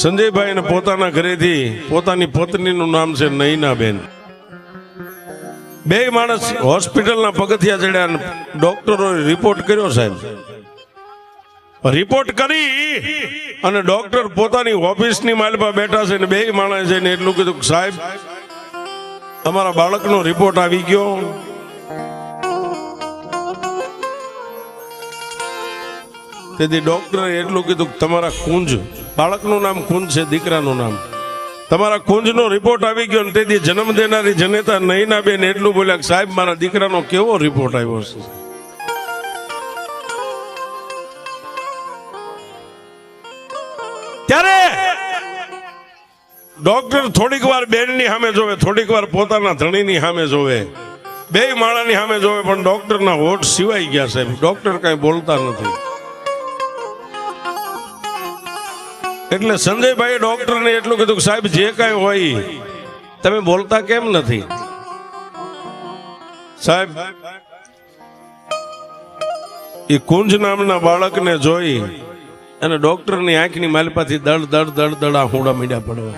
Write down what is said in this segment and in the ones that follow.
સંજયભાઈને પોતાના ઘરેથી પોતાની પત્નીનું નામ છે નયનાબેન. બે માણસ હોસ્પિટલના પગથિયા ચડ્યા ડોક્ટરોએ રિપોર્ટ કર્યો સાહેબ. રિપોર્ટ કરી અને ડોક્ટર પોતાની ઓફિસની માલપા બેઠા છે ને બે માણસ જઈને એટલું કીધું સાહેબ અમારા બાળકનો રિપોર્ટ આવી ગયો. તેથી ડોક્ટરે એટલું કીધું તમારા કુંજ બાળકનું નામ કુંજ છે, દીકરાનું નામ. તમારા કુંજનો રિપોર્ટ આવી ગયો ને તેથી જન્મ દેનારી જનેતા નહીના બેન એટલું બોલ્યા કે સાહેબ, મારા દીકરાનો કેવો રિપોર્ટ આવ્યો છે? ત્યારે ડોક્ટર થોડીક વાર બેનની સામે જોવે, થોડીક વાર પોતાના ધણીની સામે જોવે. બે માળાની સામે જોવે, પણ ડોક્ટરના હોઠ સિવાય ગયા સાહેબ. ડોક્ટર કઈ બોલતા નથી. એટલે સંજયભાઈ ડોક્ટરને એટલું કીધું કે સાહેબ, જે કાંઈ હોય, તમે બોલતા કેમ નથી? સાહેબ એ કુંજ નામના બાળકને જોઈ અને ડોક્ટરની આંખની માલપાથી દળ દળ દળ દળ આ હુંડા મીડા પડવા.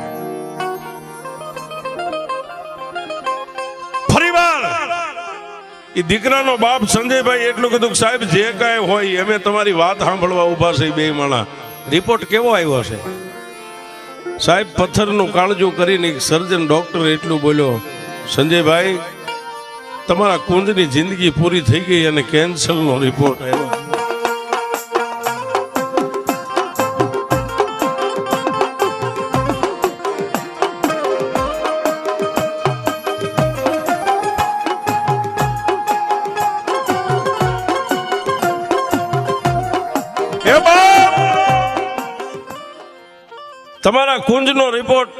એ દીકરાનો બાપ સંજયભાઈ એટલું કીધું સાહેબ, જે કાંઈ હોય અમે તમારી વાત સાંભળવા ઊભા છે બે માણા. રિપોર્ટ કેવો આવ્યો છે? સાહેબ, પથ્થરનું કાળજું કરીને સર્જન ડોક્ટર એટલું બોલ્યો, સંજયભાઈ, તમારા કુંજની જિંદગી પૂરી થઈ ગઈ અને કેન્સરનો રિપોર્ટ આવ્યો. તમારા કુંજનો રિપોર્ટ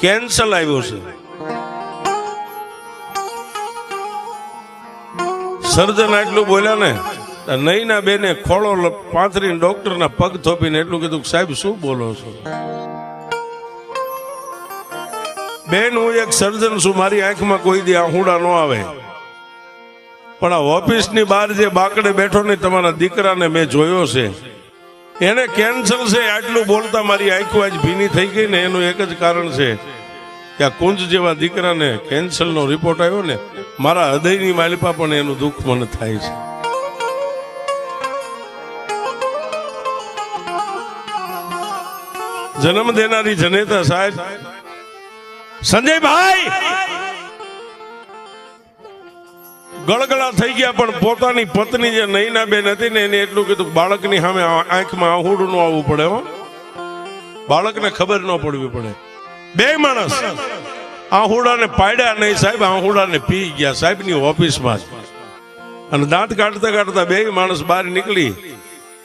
કેન્સલ આવ્યો છે. સર્જન આટલું બોલ્યા ને નહીના બેને ખોળો પાંથરીને ડોક્ટરના પગ થોપીને એટલું કીધું સાહેબ, શું બોલો છો? બેન, હું એક સર્જન છું, મારી આંખમાં કોઈ દી આહુડા ન આવે. પણ આ ઓફિસની બહાર જે બાકડે બેઠો ને, તમારા દીકરાને મેં જોયો છે. એને કેન્સર છે, આટલું બોલતા મારી આંખો આજ ભીની થઈ ગઈ ને એનું એક જ કારણ છે કે આ કુંજ જેવા દીકરાને કેન્સરનો રિપોર્ટ આવ્યો ને, મારા હૃદયની માલિપા પણ એનું દુઃખ મને થાય છે. જન્મ દેનારી જનેતા સાહેબ, સંજયભાઈ! ગળગળા થઈ ગયા, પણ પોતાની પત્ની જે નૈના બેન હતી ને એને એટલું કીધું, બાળકની સામે આંખમાં આહુડું ન આવવું પડે બાળકને ખબર ન પડવી પડે. બે માણસ આહુડાને પાડ્યા નહીં, સાહેબ, આહુડાને પી ગયા, સાહેબની ઓફિસમાં જ. અને દાંત કાઢતા કાઢતા બે માણસ બહાર નીકળી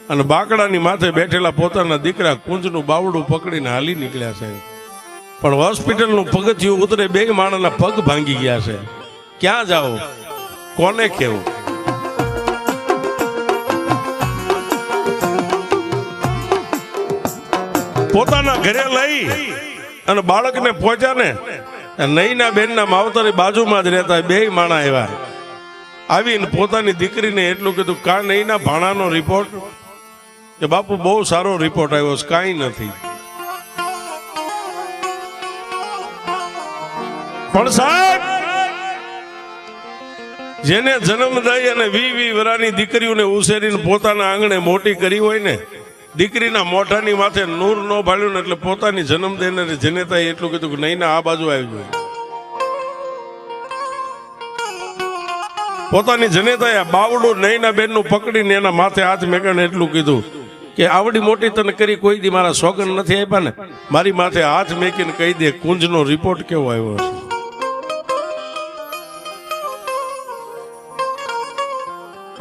અને બાકડાની માથે બેઠેલા પોતાના દીકરા કુંજનું બાવડું પકડીને હાલી નીકળ્યા છે. પણ હોસ્પિટલનું પગથિયું ઉતરે, બે માણસના પગ ભાંગી ગયા છે. ક્યાં જાઓ? કોને કેવું? પોતાના ઘરે લઈ અને બાળકને પહોંચ્યા ને બેનના માવતરની બાજુમાં જ રહેતા બે માણા એવા આવીને પોતાની દીકરીને એટલું કીધું, કા નઈના ભાણાનો રિપોર્ટ કે બાપુ, બહુ સારો રિપોર્ટ આવ્યો છે, કાંઈ નથી. પણ સાહેબ જેને જન્મ થઈ અને વી વી વરાની દીકરીઓને ઉછેરીને પોતાના આંગણે મોટી કરી હોય ને, દીકરીના મોઢાની માથે નૂર ન ભાળ્યું ને એટલે પોતાની જન્મ દેનારી જનેતાએ એટલું કીધું કે નહીં ના આ બાજુ આવી ગયું. પોતાની જનેતાએ બાવડું નૈના બેનનું પકડીને એના માથે હાથ મેકને એટલું કીધું કે આવડી મોટી તને કરી, કોઈ દી મારા સોગન નથી આપ્યા ને? મારી માથે હાથ મેકીને કહી દે, કુંજનો રિપોર્ટ કેવો આવ્યો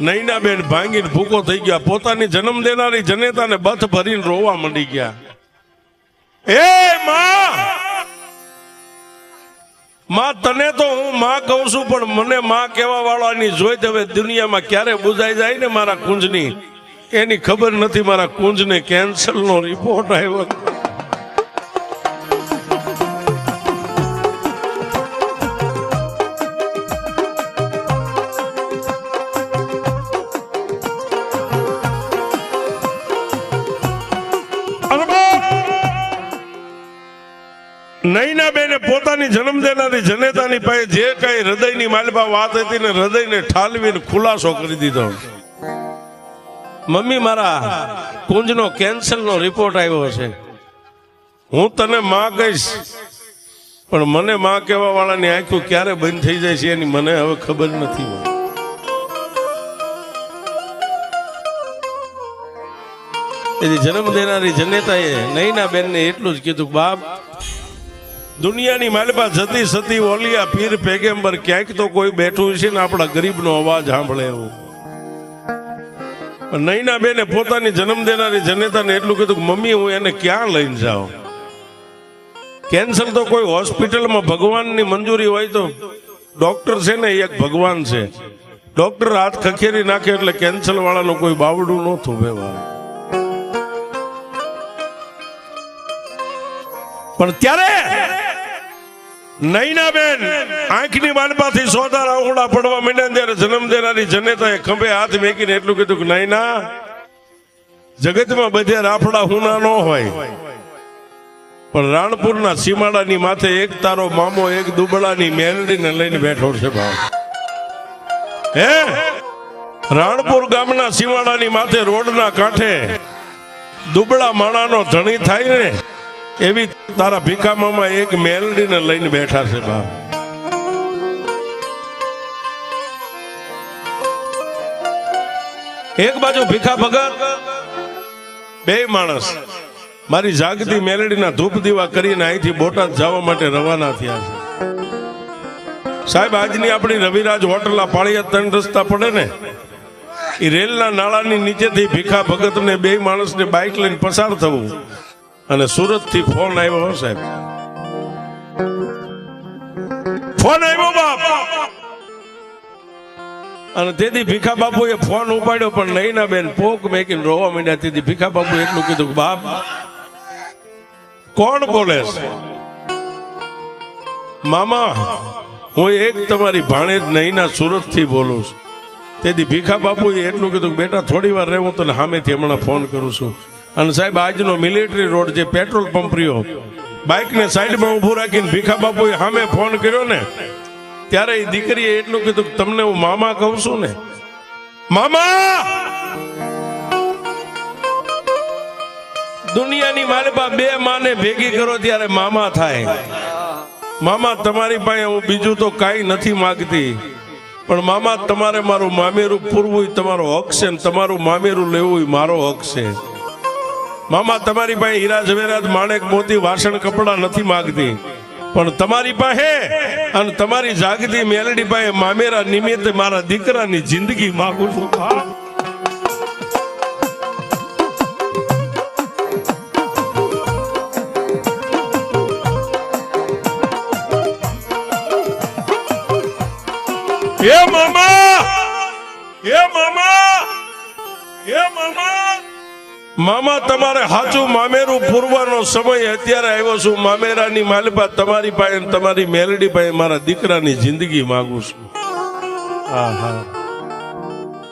નૈના બેન ભાંગીને ભૂકો થઈ ગયા. પોતાની જન્મ દેનારી જનેતાને બથ ભરીને રોવા માંડી ગયા. એ માં! માં, તને તો હું માં કહું છું, પણ મને માં કેવા વાળાની જોઈ હવે દુનિયામાં ક્યારે બુજાઈ જાય ને મારા કુંજની? એની ખબર નથી મારા કુંજને કેન્સરનો રિપોર્ટ આવ્યો. નૈના બેને પોતાની જન્મ દેનારી જનેતાની પાસે જે કઈ હૃદયની માલપા વાત હતી ને હૃદયને ઠાલવીને ખુલાસો કરી દીધો. મમ્મી, મારા કુંજનો કેન્સરનો રિપોર્ટ આવ્યો છે. હું તને માં કહીશ, પણ મને માં કહેવા વાળાની આંખો ક્યારે બંધ થઈ જાય છે એની મને હવે ખબર નથી એની જન્મ દેનારી જનેતાએ નૈના બેનને એટલું જ કીધું બાપ દુનિયાની માલપા જતી સતી ઓલિયા પીર પેગેમ્બર ક્યાંક તો કોઈ બેઠું છે ને આપણા ગરીબનો અવાજ સાંભળે એવું. નૈના બેને પોતાની જન્મ દેનારી જનેતાને એટલું કીધું મમ્મી, હું એને ક્યાં લઈને જાઉં? કેન્સર તો કોઈ હોસ્પિટલમાં ભગવાનની મંજૂરી હોય તો ડોક્ટર છે ને એક ભગવાન છે. ડોક્ટર હાથ ખખેરી નાખે એટલે કેન્સર વાળાનું કોઈ બાવડું ન થોભે પણ ત્યારે નૈનાબેન આંખની માનપાથી સોદા રાવડા પડવા માંડ્યા ત્યારે જન્મ દેનારી જનેતાએ ખંભે હાથ મેકીને એટલું કીધું કે, નૈના, જગતમાં બધે રાફડા હુના ન હોય. પણ રાણપુરના સીમાડાની માથે એક તારો મામો, એક દુબળાની મેલડીને લઈને બેઠો છે ભાવ. હે? રાણપુર ગામના સીમાડાની માથે રોડના કાંઠે દુબળા માણાનો ધણી થાય ને એવી તારા ભીખામાં એક મેલડીને લઈને બેઠા છે બાપ એક બાજુ ભીખા ભગત, બે માણસ. મારી જાગતી મેલડીના ધૂપ દીવા કરીને અહીંથી બોટાદ જવા માટે રવાના થયા છે. સાહેબ, આજની આપણી રવિરાજ હોટલના પાળિયા ત્રણ રસ્તા પડે ને એ રેલના નાળાની નીચેથી ભીખા ભગતને બે માણસને બાઇક લઈને પસાર થવું. અને સુરતથી ફોન આવ્યો સાહેબ. ફોન આવ્યો બાપ. અને તેથી ભીખા બાપુએ ફોન ઉપાડ્યો, પણ નહીં ના બેન પોક મેકીને રોવા માંડ્યા. તેથી ભીખા બાપુ એટલું કીધું કે, બાપ, કોણ બોલે છે? મામા, હું એક તમારી ભાણેજ નહીના સુરતથી બોલું છું. તેથી ભીખા બાપુએ એટલું કીધું બેટા, થોડી વાર રહે, હું તને સામેથી હમણાં ફોન કરું છું. અને સાહેબ, આજનો મિલિટરી રોડ જે પેટ્રોલ પંપ રહ્યો, બાઇકને સાઈડમાં ઊભું રાખીને ભીખા બાપુએ સામે ફોન કર્યો ને, ત્યારે એ દીકરીએ એટલું કીધું તમને હું મામા કહું છું ને. મામા! દુનિયાની માલપા બે માને ભેગી કરો ત્યારે મામા થાય. મામા તમારી પાસે હું બીજું તો કાંઈ નથી માગતી. પણ મામા, તમારે મારું મામેરું પૂરવું તમારો હક છે તમારું મામેરું લેવું મારો હક છે. મામા, તમારી પાસે હીરા ઝવેરાત, માણેક, મોતી, વાસણ, કપડા નથી માગતી પણ તમારી પાસે અને તમારી જાગતી મેલડી પાસે મામેરા નિમિત્તે મારા દીકરાની જિંદગી માગું છું હા. મામા, એ મામા એ મામા મામા તમારે સાચું મામેરું પૂરવાનો સમય અત્યારે આવ્યો છું. મામેરાની માલપા તમારી પાસે તમારી મેલડી પાસે મારા દીકરાની જિંદગી માંગુ છું.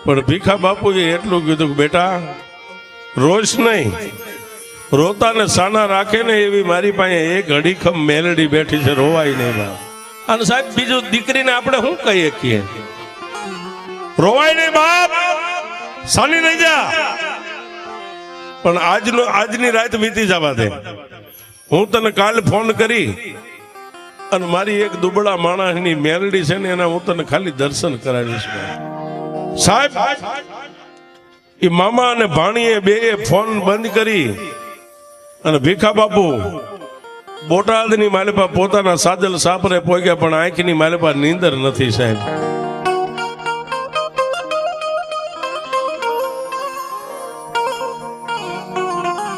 પણ ભીખા બાપુએ એટલું કીધું કે બેટા રોજ નહીં. રોતાને સાના રાખે ને એવી મારી પાસે એક અડીખમ મેલડી બેઠી છે રોવાય નહીં બા અને સાહેબ બીજું દીકરીને આપણે શું કહીએ કીએ રોવાય નહીં બાપ. સાની નહીં જા. પણ આજનો આજની રાત વીતી જવા દે હું તને કાલ ફોન કરી અને મારી એક દુબળા માણસની મેરડી છે ને એના હું તને ખાલી દર્શન કરાવીશ સાહેબ, એ મામા અને ભાણીએ બે ફોન બંધ કરી અને ભીખા બાપુ બોટાદની માલિપા પોતાના સાદલ સાપરે પોગ્યા પણ આંખની માલિપા નીંદર નથી સાહેબ.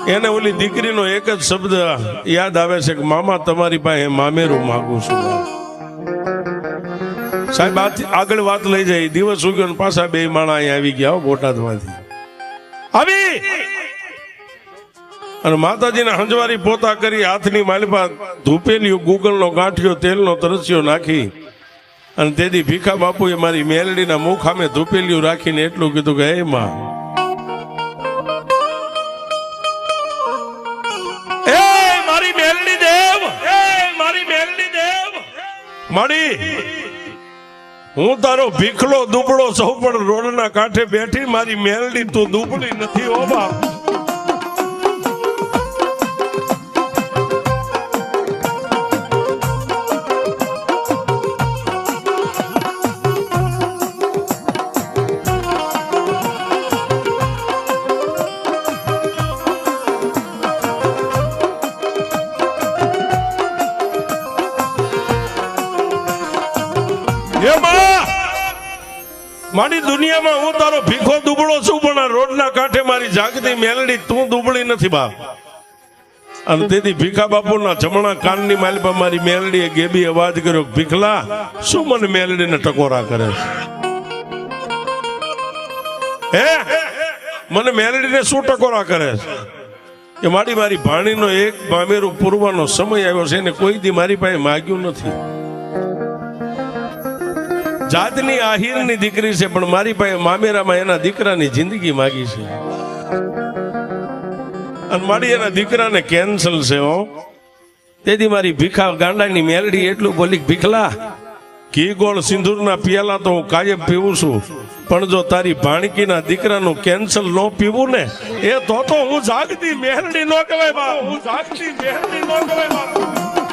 એને ઓલી દીકરીનો એક જ શબ્દ યાદ આવે છે કે મામા તમારી પાસે મામેરું માગું છું. સાહેબ આગળ વાત લઈ જાય. દિવસ ઉગ્યો ને પાછા બે માણા અહીંયા આવી ગયા બોટાદમાંથી આવી! અને માતાજીને હંજવારી પોતા કરી હાથની માલિપા ધૂપેલિયું ગુગલનો ગાંઠિયો તેલનો તરસ્યો નાખી. અને તેથી ભીખા બાપુએ મારી મેલડીના મુખ સામે ધૂપેલિયું રાખીને એટલું કીધું કે હે માં માડી, હું તારો ભીખલો દુબળો સૌ પણ રોડના કાંઠે બેઠી મારી મેલડી તું દુબળી નથી, ઓ બાપ. દુબળો છું, પણ આ રોડના કાંઠે મારી જાગતી મેલડી તું દુબળી નથી, બા. અને તેથી ભીખા બાપુના જમણા કાનની માલિપા મારી મેલડીએ ગેબી અવાજ કર્યો, ભીખલા, શું મને મેલડીને ટકોરા કરે હે? મને મેલડીને શું ટકોરા કરે એ મારી મારી ભાણીનો એક ભામેરું પૂરવાનો સમય આવ્યો છે, એને કોઈ દી મારી પાસે માગ્યું નથી. જાતની આહિરની દીકરી છે, પણ મારી પાસે મામેરામાં એના દીકરાની જિંદગી માગી છે. અને મારી એના દીકરાને કેન્સલ છે, હો. તેથી મારી ભીખા ગાંડાની મેલડી એટલું બોલી, ભીખલા ઘી ગોળ સિંદૂરના પિયાલા તો હું કાયમ પીવું છું. પણ જો તારી ભાણકીના દીકરાનું કેન્સલ ન પીવું ને, એ તો તો હું જાગતી મેરડી નો કહેવાય બા હું જાગતી મેલડી નો કહેવાય બા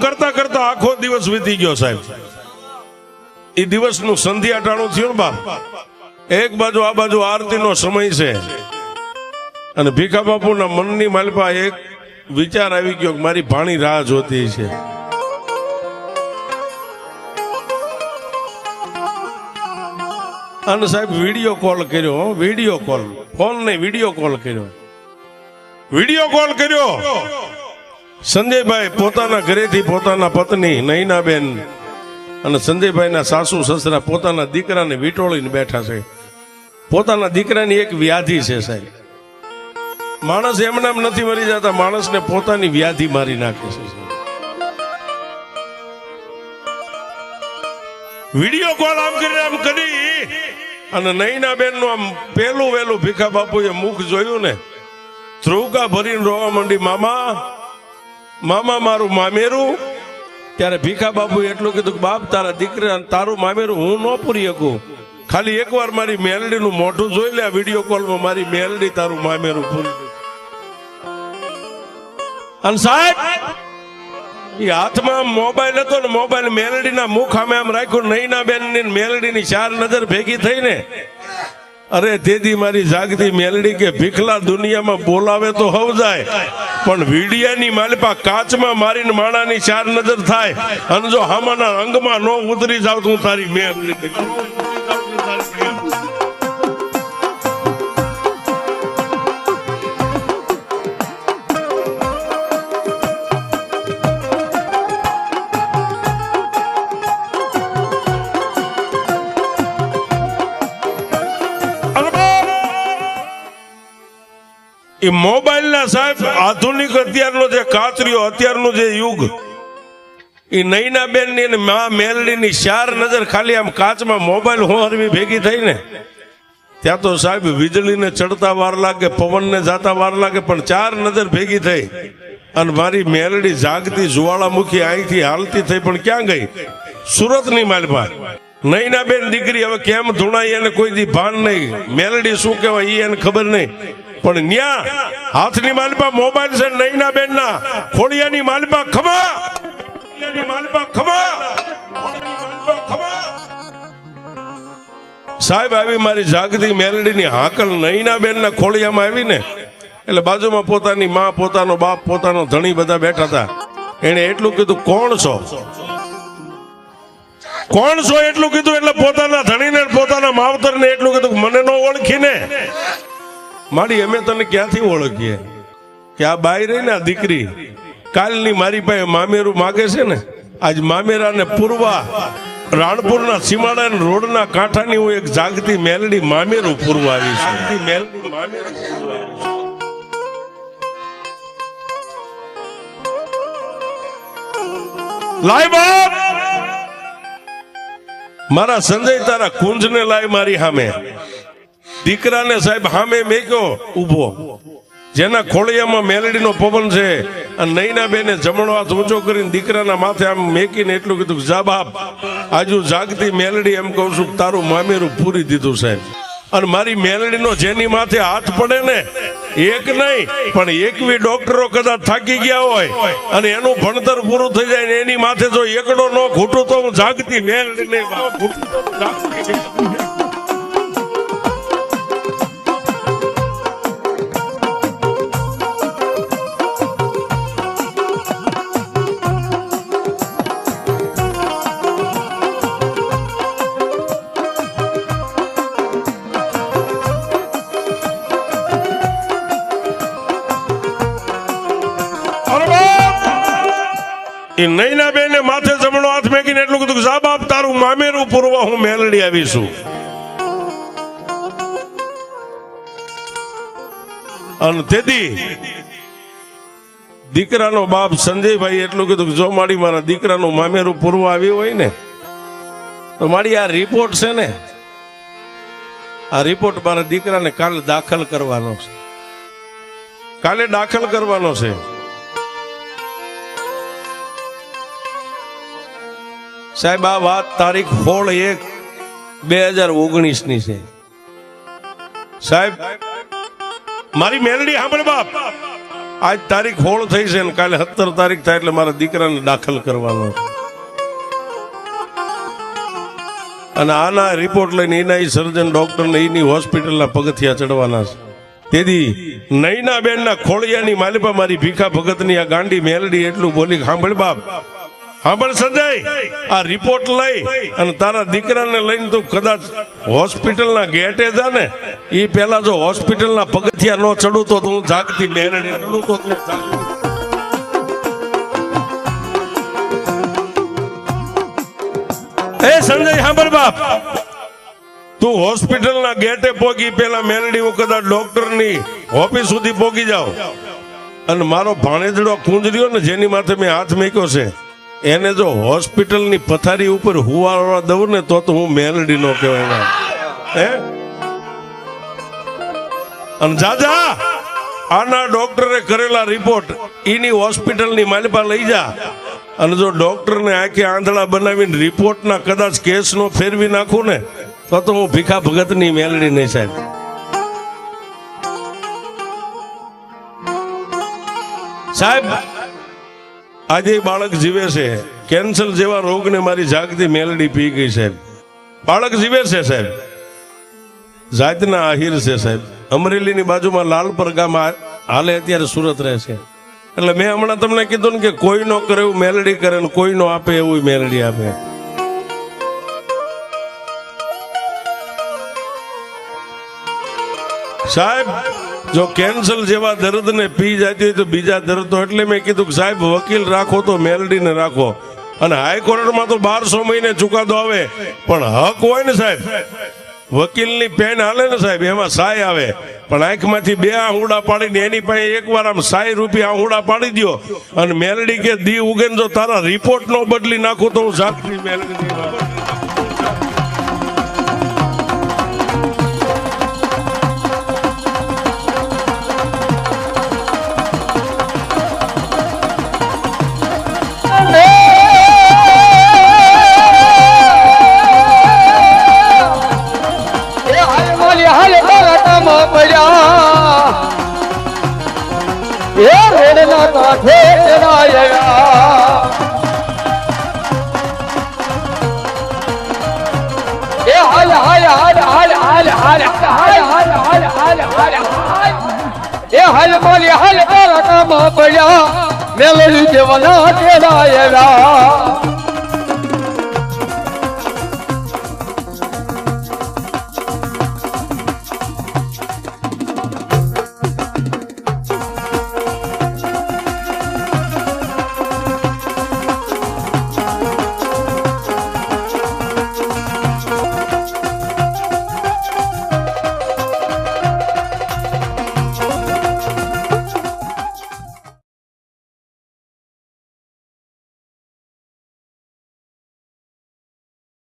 કરતા કરતા આખો દિવસ વીતી ગયો સાહેબ. એ દિવસનું સંધ્યા ટાણું થયું બાપ. એક બાજુ આ બાજુ આરતીનો સમય છે. અને ભીખા બાપુના મનની માલપા એક વિચાર આવી ગયો મારી ભાણી રાહ જોતી છે. અને સાહેબ વીડિયો કોલ કર્યો વીડિયો કોલ. ફોન નહીં, વીડિયો કોલ કર્યો. વીડિયો કોલ કર્યો. સંજયભાઈ પોતાના ઘરેથી પોતાના પત્ની નૈનાબેન અને સંજયભાઈના સાસુ સસરા પોતાના દીકરાને વીટોળીને બેઠા છે. પોતાના દીકરાની એક વ્યાધિ છે સાહેબ. માણસ એમનામ નથી મરી જતા, માણસને પોતાની વ્યાધિ મારી નાખે છે વીડિયો કોલ આમ કરીને આમ કરી અને નૈનાબેનનું આમ પેલું વેલું ભીખા બાપુએ મુખ જોયું ને, ધ્રુવકા ભરીને રોવા માંડી, મામા મામા મારું મામેરું? ત્યારે ભીખા બાપુ એટલું કીધું કે, બાપ, તારા દીકરા તારું મામેરું હું ન પૂરી શકું. ખાલી એકવાર મારી મેલડીનું મોઢું જોઈ લે વીડિયો કોલમાં મારી મેલડી તારું મામેરું પૂરી અને સાહેબ એ હાથમાં મોબાઈલ હતો ને, મોબાઈલ મેલડીના મુખ આમે આમ રાખ્યું નૈના બેનની મેલડીની ચાર નજર ભેગી થઈ ને અરે તેથી મારી જાગતી મેલડી કે ભીખલા દુનિયામાં બોલાવે તો હવ જાય પણ વીડિયાની માલપા કાચમાં મારીને માણાની ચાર નજર થાય. અને જો હામાના અંગમાં નો ઉતરી જાવ તો તારી મેલડી એ મોબાઈલના સાહેબ આધુનિક અત્યારનો જે કાતરીઓ અત્યારનો જે યુગ, એ નૈના બેનની મા મા મેલડીની ચાર નજર ખાલી આમ કાચમાં મોબાઈલ હોરવી ભેગી થઈ ને ત્યાં તો સાહેબ વીજળીને ચડતા વાર લાગે, પવનને જાતા વાર લાગે, પણ ચાર નજર ભેગી થઈ અને મારી મેલડી જાગતી જુવાળામુખી અહીંથી હાલતી થઈ, પણ ક્યાં ગઈ? સુરતની માલપા નૈના બેન દીકરી હવે કેમ ધૂણાઈ એને કોઈ દી ભાન નહીં? મેલડી શું કહેવાય એ એને ખબર નહીં. પણ ન્યા હાથની માલપા મોબાઈલ છે નૈના બેન ના ખોડિયાની માલપા ખમા. સાહેબ, આવી મારી જાગતી મેલડીની હાકલ નૈના બેન ના ખોળિયામાં આવી ને એટલે બાજુમાં પોતાની માં, પોતાનો બાપ, પોતાનો ધણી બધા બેઠા હતા. એને એટલું કીધું, કોણ છો? કોણ છો? એટલું કીધું, એટલે પોતાના ધણીને પોતાના માવતરને એટલું કીધું, મને નો ઓળખીને. મારી, અમે તને ક્યાંથી ઓળખીએ? કે આ બાઈ રહી ને આ દીકરી, કાલની મારી પાસે મામેરું માગે છે ને, આજ મામેરાને પૂરવા, રાણપુરના સીમાડા રોડના કાંઠાની હું એક જાગતી મેલડી મામેરું પૂરવા આવી છું. લાય બાપ! મારા સંજય તારા કુંજને લાય મારી સામે. દીકરાને સાહેબ હામે મેક્યો, ઊભો. જેના ખોળિયામાં મેલડીનો પવન છે અને નૈના બેને જમણો હાથ ઊંચો કરીને દીકરાના માથે આમ મેકીને એટલું કીધું, જા બાપ, આજુ જાગતી મેલડી એમ કહું છું તારું મામેરું પૂરી દીધું સાહેબ. અને મારી મેલડીનો જેની માથે હાથ પડે ને, એક નહીં, પણ એકવી ડોક્ટરો કદાચ થાકી ગયા હોય અને એનું ભણતર પૂરું થઈ જાય ને એની માથે જો એકડો ન ખૂટું તો હું જાગતી મેલડીને એ નૈના બેને માથે જમણો હાથ મેકીને એટલું કીધું કે આપ તારું મામેરું પૂરવા હું મેલડી આવીશું. અને તેથી દીકરાનો બાપ સંજયભાઈ એટલું કીધું જો મારી મારા દીકરાનું મામેરું પૂરવા આવ્યું હોય ને, તો મારી આ રિપોર્ટ છે ને, આ રિપોર્ટ મારા દીકરાને કાલે દાખલ કરવાનો છે. કાલે દાખલ કરવાનો છે. સાહેબ, આ વાત તારીખ સોળ એક બે હજાર ઓગણીસની છે. સાહેબ, મારી મેલડી સાંભળ બાપ. આજ તારીખ હોળ થઈ છે ને કાલે સત્તર તારીખ થાય એટલે મારા દીકરાને દાખલ કરવાનો. અને આના રિપોર્ટ લઈને એના સર્જન ડોક્ટર ને એની હોસ્પિટલના પગથિયા ચડવાના છે. તેથી નૈના બેન ના ખોળિયાની માલિપા મારી ભીખા ભગતની આ ગાંડી મેલડી એટલું બોલી સાંભળ બાપ સાંભળ સંજય, આ રિપોર્ટ લઈ અને તારા દીકરાને લઈને તું કદાચ હોસ્પિટલના ગેટે જા ને એ પેલા જો હોસ્પિટલના પગથિયા ન ચડું તો તું જાગતી તો એ સંજય સાંભળ બાપ. તું હોસ્પિટલના ગેટે પોગી, પેલા મેલડી હું કદાચ ડોક્ટરની ઓફિસ સુધી પોગી જાવ અને મારો ભાણેજડો કુંજર્યો ને જેની માથે મેં હાથ મેક્યો છે એને જો હોસ્પિટલની પથારી ઉપર હુવાળવા દઉં ને તો તો હું મેલડી નો કહેવાય હે? અને જાજા, આના ડોક્ટરે કરેલા રિપોર્ટ એની હોસ્પિટલની માલિપા લઈ જા. અને જો ડોક્ટરને આંખે આંધળા બનાવીને રિપોર્ટના કદાચ કેસનો ફેરવી નાખું ને, તો તો હું ભીખા ભગતની મેલડી નહીં સાહેબ. સાહેબ આજે બાળક જીવે છે. કેન્સર જેવા રોગને મારી જાગતી મેલડી પી ગઈ સાહેબ. બાળક જીવે છે સાહેબ. જાતના આહિર છે સાહેબ. અમરેલીની બાજુમાં લાલપર ગામ હાલે અત્યારે સુરત રહે છે. એટલે મેં હમણાં તમને કીધું ને કે કોઈ નો કરે એવું મેલડી કરે ને કોઈ નો આપે એવું મેલડી આપે. સાહેબ જો કેન્સર જેવા દર્દને પી જતી હોય તો બીજા દર્દ તો એટલે મેં કીધું કે સાહેબ, વકીલ રાખો તો મેલડીને રાખો. અને હાઈકોર્ટમાં તો બારસો મહિને ચુકાદો આવે. પણ હક હોય ને સાહેબ? વકીલની પેન હાલે ને સાહેબ, એમાં સાય આવે. પણ આંખમાંથી બે આહુડા પાડીને એની પાસે એકવાર આમ સાય રૂપિયા આહુડા પાડી દ્યો. અને મેલડી કે દી ઉગે જો તારા રિપોર્ટ નો બદલી નાખું તો હું જાતની મેલડી પડ્યા એ રેડના કાંઠે ચડાયા એ હાલ હાલ હાલ હાલ હાલ હાલ હાલ હાલ હાલ હાલ હાલ બારાટામાં પડ્યા મેલડી દેવાના ચડાયા